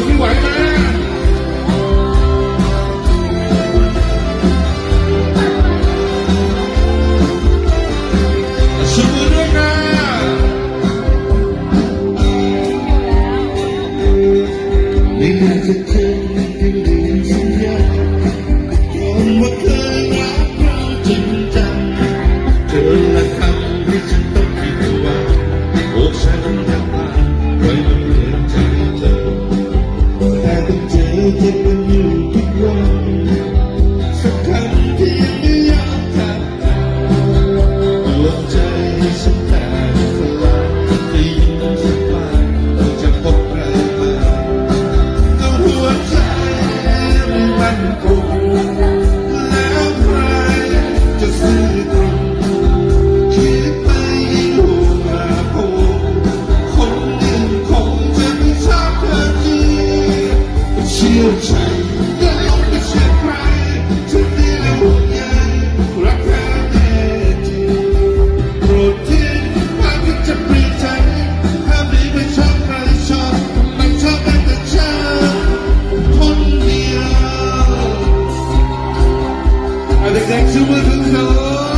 นไม่ไหวนะชมด้วยค่ะไม่น่าจะเจอ Next to with the color